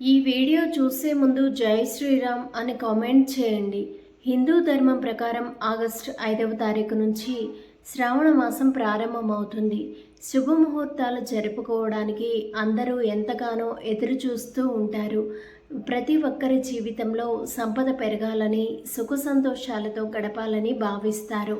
ఈ వీడియో చూసే ముందు జై శ్రీరామ్ అని కామెంట్ చేయండి. హిందూ ధర్మం ప్రకారం ఆగస్టు ఐదవ తారీఖు నుంచి శ్రావణ మాసం ప్రారంభమవుతుంది. శుభముహూర్తాలు జరుపుకోవడానికి అందరూ ఎంతగానో ఎదురు చూస్తూ ఉంటారు. ప్రతి ఒక్కరి జీవితంలో సంపద పెరగాలని సుఖ సంతోషాలతో గడపాలని భావిస్తారు.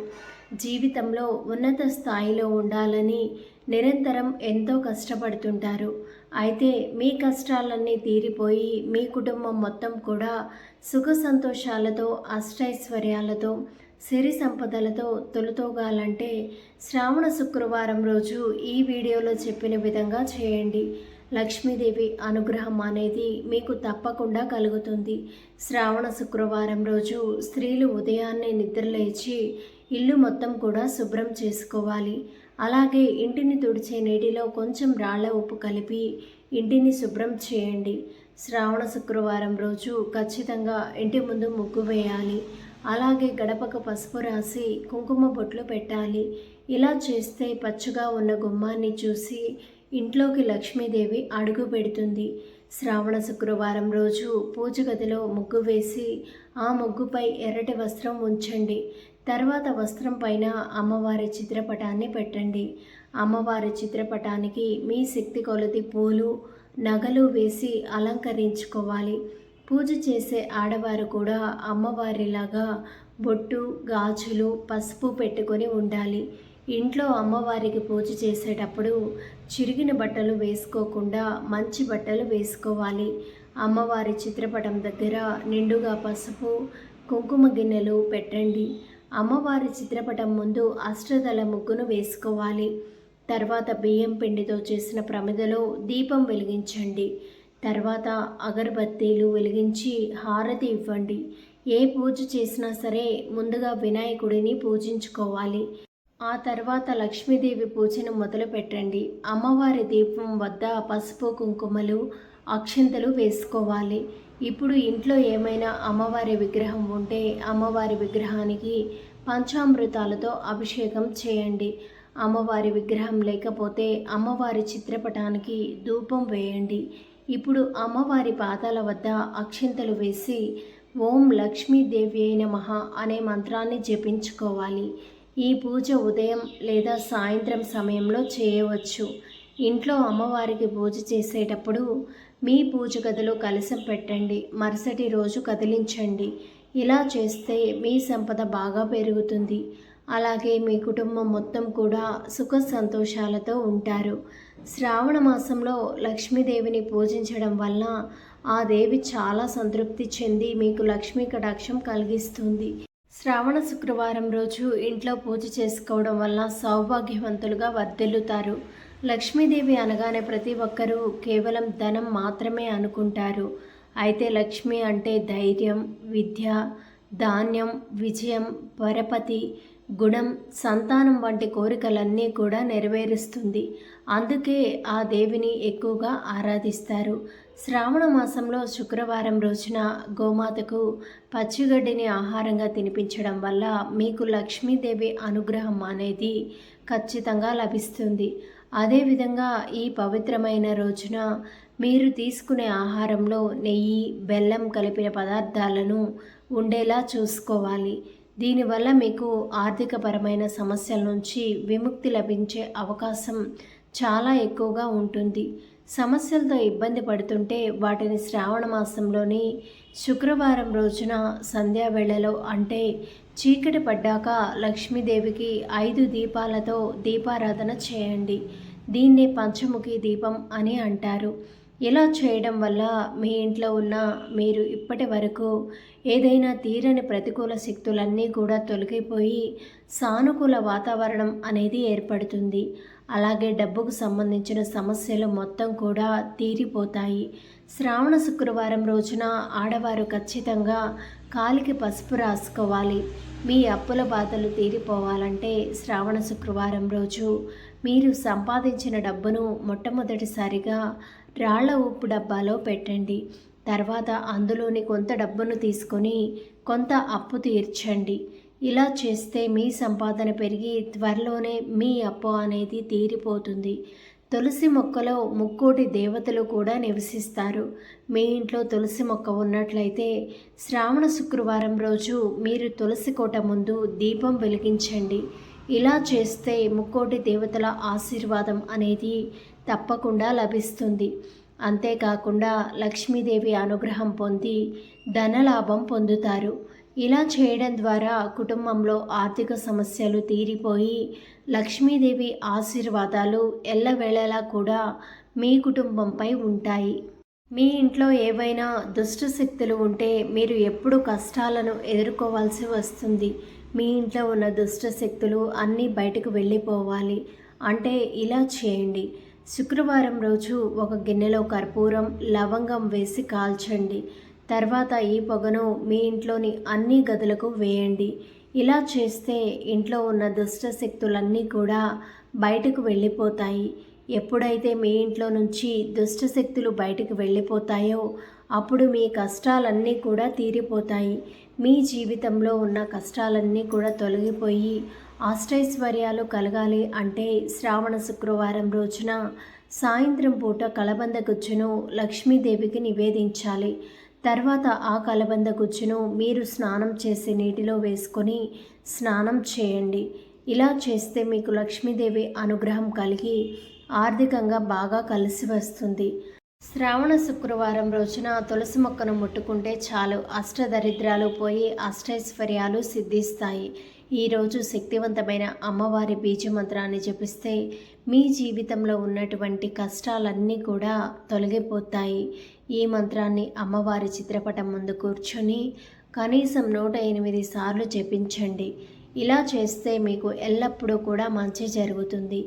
జీవితంలో ఉన్నత స్థాయిలో ఉండాలని నిరంతరం ఎంతో కష్టపడుతుంటారు. అయితే మీ కష్టాలన్నీ తీరిపోయి మీ కుటుంబం మొత్తం కూడా సుఖ సంతోషాలతో అష్టైశ్వర్యాలతో సిరి సంపదలతో తొలుతోగాలంటే శ్రావణ శుక్రవారం రోజు ఈ వీడియోలో చెప్పిన విధంగా చేయండి. లక్ష్మీదేవి అనుగ్రహం అనేది మీకు తప్పకుండా కలుగుతుంది. శ్రావణ శుక్రవారం రోజు స్త్రీలు ఉదయాన్నే నిద్రలేచి ఇల్లు మొత్తం కూడా శుభ్రం చేసుకోవాలి. అలాగే ఇంటిని తుడిచే నీటిలో కొంచెం రాళ్ళ ఉప్పు కలిపి ఇంటిని శుభ్రం చేయండి. శ్రావణ శుక్రవారం రోజు ఖచ్చితంగా ఇంటి ముందు ముగ్గు వేయాలి. అలాగే గడపకు పసుపు రాసి కుంకుమ బొట్లు పెట్టాలి. ఇలా చేస్తే పచ్చగా ఉన్న గుమ్మాన్ని చూసి ఇంట్లోకి లక్ష్మీదేవి అడుగు పెడుతుంది. శ్రావణ శుక్రవారం రోజు పూజ గదిలో ముగ్గు వేసి ఆ ముగ్గుపై ఎర్రటి వస్త్రం ఉంచండి. తర్వాత వస్త్రం పైన అమ్మవారి చిత్రపటాన్ని పెట్టండి. అమ్మవారి చిత్రపటానికి మీ శక్తి కొలది పూలు నగలు వేసి అలంకరించుకోవాలి. పూజ చేసే ఆడవారు కూడా అమ్మవారిలాగా బొట్టు గాజులు పసుపు పెట్టుకొని ఉండాలి. ఇంట్లో అమ్మవారికి పూజ చేసేటప్పుడు చిరిగిన బట్టలు వేసుకోకుండా మంచి బట్టలు వేసుకోవాలి. అమ్మవారి చిత్రపటం దగ్గర నిండుగా పసుపు కుంకుమ గిన్నెలు పెట్టండి. అమ్మవారి చిత్రపటం ముందు అష్టదళ ముగ్గును వేసుకోవాలి. తర్వాత బియ్యం పిండితో చేసిన ప్రమిదలో దీపం వెలిగించండి. తర్వాత అగరబత్తీలు వెలిగించి హారతి ఇవ్వండి. ఏ పూజ చేసినా సరే ముందుగా వినాయకుడిని పూజించుకోవాలి. ఆ తర్వాత లక్ష్మీదేవి పూజను మొదలుపెట్టండి. అమ్మవారి దీపం వద్ద పసుపు కుంకుమలు అక్షంతలు వేసుకోవాలి. ఇప్పుడు ఇంట్లో ఏమైనా అమ్మవారి విగ్రహం ఉంటే అమ్మవారి విగ్రహానికి పంచామృతాలతో అభిషేకం చేయండి. అమ్మవారి విగ్రహం లేకపోతే అమ్మవారి చిత్రపటానికి ధూపం వేయండి. ఇప్పుడు అమ్మవారి పాదాల వద్ద అక్షింతలు వేసి ఓం లక్ష్మీదేవి అయిన మహా అనే మంత్రాన్ని జపించుకోవాలి. ఈ పూజ ఉదయం లేదా సాయంత్రం సమయంలో చేయవచ్చు. ఇంట్లో అమ్మవారికి పూజ చేసేటప్పుడు మీ పూజ గదిలో కలశం పెట్టండి. మరుసటి రోజు కదిలించండి. ఇలా చేస్తే మీ సంపద బాగా పెరుగుతుంది. అలాగే మీ కుటుంబం మొత్తం కూడా సుఖ సంతోషాలతో ఉంటారు. శ్రావణ మాసంలో లక్ష్మీదేవిని పూజించడం వల్ల ఆ దేవి చాలా సంతృప్తి చెంది మీకు లక్ష్మీ కటాక్షం కలిగిస్తుంది. శ్రావణ శుక్రవారం రోజు ఇంట్లో పూజ చేసుకోవడం వల్ల సౌభాగ్యవంతులుగా వర్ధిల్లుతారు. లక్ష్మీదేవి అనగానే ప్రతి ఒక్కరూ కేవలం ధనం మాత్రమే అనుకుంటారు. అయితే లక్ష్మి అంటే ధైర్యం విద్య ధాన్యం విజయం పరపతి గుణం సంతానం వంటి కోరికలన్నీ కూడా నెరవేరుస్తుంది. అందుకే ఆ దేవిని ఎక్కువగా ఆరాధిస్తారు. శ్రావణ మాసంలో శుక్రవారం రోజున గోమాతకు పచ్చిగడ్డిని ఆహారంగా తినిపించడం వల్ల మీకు లక్ష్మీదేవి అనుగ్రహం అనేది ఖచ్చితంగా లభిస్తుంది. అదేవిధంగా ఈ పవిత్రమైన రోజున మీరు తీసుకునే ఆహారంలో నెయ్యి బెల్లం కలిపిన పదార్థాలను ఉండేలా చూసుకోవాలి. దీనివల్ల మీకు ఆర్థికపరమైన సమస్యల నుంచి విముక్తి లభించే అవకాశం చాలా ఎక్కువగా ఉంటుంది. సమస్యలతో ఇబ్బంది పడుతుంటే వాటిని శ్రావణ మాసంలోని శుక్రవారం రోజున సంధ్యావేళలో అంటే చీకటి పడ్డాక లక్ష్మీదేవికి ఐదు దీపాలతో దీపారాధన చేయండి. దీన్నే పంచముఖి దీపం అని అంటారు. ఇలా చేయడం వల్ల మీ ఇంట్లో ఉన్న మీరు ఇప్పటి వరకు ఏదైనా తీరని ప్రతికూల శక్తులన్నీ కూడా తొలగిపోయి సానుకూల వాతావరణం అనేది ఏర్పడుతుంది. అలాగే డబ్బుకు సంబంధించిన సమస్యలు మొత్తం కూడా తీరిపోతాయి. శ్రావణ శుక్రవారం రోజున ఆడవారు ఖచ్చితంగా కాలికి పసుపు రాసుకోవాలి. మీ అప్పుల బాధలు తీరిపోవాలంటే శ్రావణ శుక్రవారం రోజు మీరు సంపాదించిన డబ్బును మొట్టమొదటిసారిగా రాళ్ళ ఉప్పు డబ్బాలో పెట్టండి. తర్వాత అందులోని కొంత డబ్బును తీసుకొని కొంత అప్పు తీర్చండి. ఇలా చేస్తే మీ సంపాదన పెరిగి త్వరలోనే మీ అప్పు అనేది తీరిపోతుంది. తులసి మొక్కలో ముక్కోటి దేవతలు కూడా నివసిస్తారు. మీ ఇంట్లో తులసి మొక్క ఉన్నట్లయితే శ్రావణ శుక్రవారం రోజు మీరు తులసి కోట ముందు దీపం వెలిగించండి. ఇలా చేస్తే ముక్కోటి దేవతల ఆశీర్వాదం అనేది తప్పకుండా లభిస్తుంది. అంతేకాకుండా లక్ష్మీదేవి అనుగ్రహం పొంది ధనలాభం పొందుతారు. ఇలా చేయడం ద్వారా కుటుంబంలో ఆర్థిక సమస్యలు తీరిపోయి లక్ష్మీదేవి ఆశీర్వాదాలు ఎల్లవేళలా కూడా మీ కుటుంబంపై ఉంటాయి. మీ ఇంట్లో ఏవైనా దుష్ట శక్తులు ఉంటే మీరు ఎప్పుడు కష్టాలను ఎదుర్కోవాల్సి వస్తుంది. మీ ఇంట్లో ఉన్న దుష్ట శక్తులు అన్నీ బయటకు వెళ్ళిపోవాలి. అంటే ఇలా చేయండి. శుక్రవారం రోజు ఒక గిన్నెలో కర్పూరం లవంగం వేసి కాల్చండి. తర్వాత ఈ పొగను మీ ఇంట్లోని అన్ని గదులకు వేయండి. ఇలా చేస్తే ఇంట్లో ఉన్న దుష్ట శక్తులన్నీ కూడా బయటకు వెళ్ళిపోతాయి. ఎప్పుడైతే మీ ఇంట్లో నుంచి దుష్ట శక్తులు బయటకు వెళ్ళిపోతాయో అప్పుడు మీ కష్టాలన్నీ కూడా తీరిపోతాయి. మీ జీవితంలో ఉన్న కష్టాలన్నీ కూడా తొలగిపోయి అష్టైశ్వర్యాలు కలగాలి అంటే శ్రావణ శుక్రవారం రోజున సాయంత్రం పూట కలబంద గుచ్చును లక్ష్మీదేవికి నివేదించాలి. తర్వాత ఆ కలబంద గుజ్జును మీరు స్నానం చేసే నీటిలో వేసుకొని స్నానం చేయండి. ఇలా చేస్తే మీకు లక్ష్మీదేవి అనుగ్రహం కలిగి ఆర్థికంగా బాగా కలిసి వస్తుంది. శ్రావణ శుక్రవారం రోజున తులసి మొక్కను ముట్టుకుంటే చాలు. అష్టదరిద్రాలు పోయి అష్టైశ్వర్యాలు సిద్ధిస్తాయి. ఈరోజు శక్తివంతమైన అమ్మవారి బీజమంత్రాన్ని జపిస్తే మీ జీవితంలో ఉన్నటువంటి కష్టాలన్నీ కూడా తొలగిపోతాయి. ఈ మంత్రాన్ని అమ్మవారి చిత్రపటం ముందు కూర్చొని కనీసం నూట ఎనిమిది సార్లు జపించండి. ఇలా చేస్తే మీకు ఎల్లప్పుడూ కూడా మంచి జరుగుతుంది.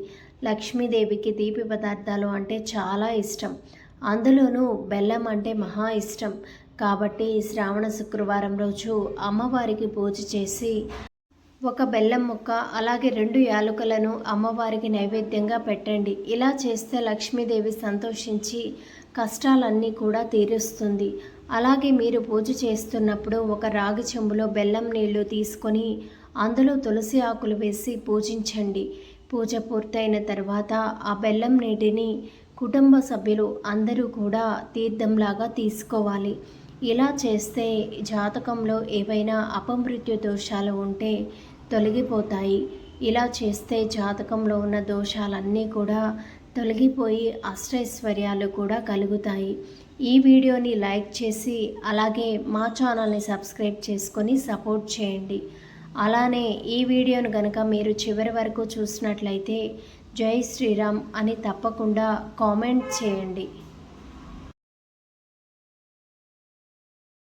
లక్ష్మీదేవికి తీపి పదార్థాలు అంటే చాలా ఇష్టం. అందులోనూ బెల్లం అంటే మహా ఇష్టం. కాబట్టి శ్రావణ శుక్రవారం రోజు అమ్మవారికి పూజ చేసి ఒక బెల్లం ముక్క అలాగే రెండు యాలకులను అమ్మవారికి నైవేద్యంగా పెట్టండి. ఇలా చేస్తే లక్ష్మీదేవి సంతోషించి కష్టాలన్నీ కూడా తీరుస్తుంది. అలాగే మీరు పూజ చేస్తున్నప్పుడు ఒక రాగి చెంబులో బెల్లం నీళ్ళు తీసుకొని అందులో తులసి ఆకులు వేసి పూజించండి. పూజ పూర్తయిన తర్వాత ఆ బెల్లం నీటిని కుటుంబ సభ్యులు అందరూ కూడా తీర్థంలాగా తీసుకోవాలి. ఇలా చేస్తే జాతకంలో ఏవైనా అపమృత్యు దోషాలు ఉంటే తొలగిపోతాయి. ఇలా చేస్తే జాతకంలో ఉన్న దోషాలన్నీ కూడా తొలగిపోయి అష్టైశ్వర్యాలు కూడా కలుగుతాయి. ఈ వీడియోని లైక్ చేసి అలాగే మా ఛానల్ని సబ్స్క్రైబ్ చేసుకొని సపోర్ట్ చేయండి. అలానే ఈ వీడియోను కనుక మీరు చివరి వరకు చూసినట్లయితే జై శ్రీరామ్ అని తప్పకుండా కామెంట్ చేయండి.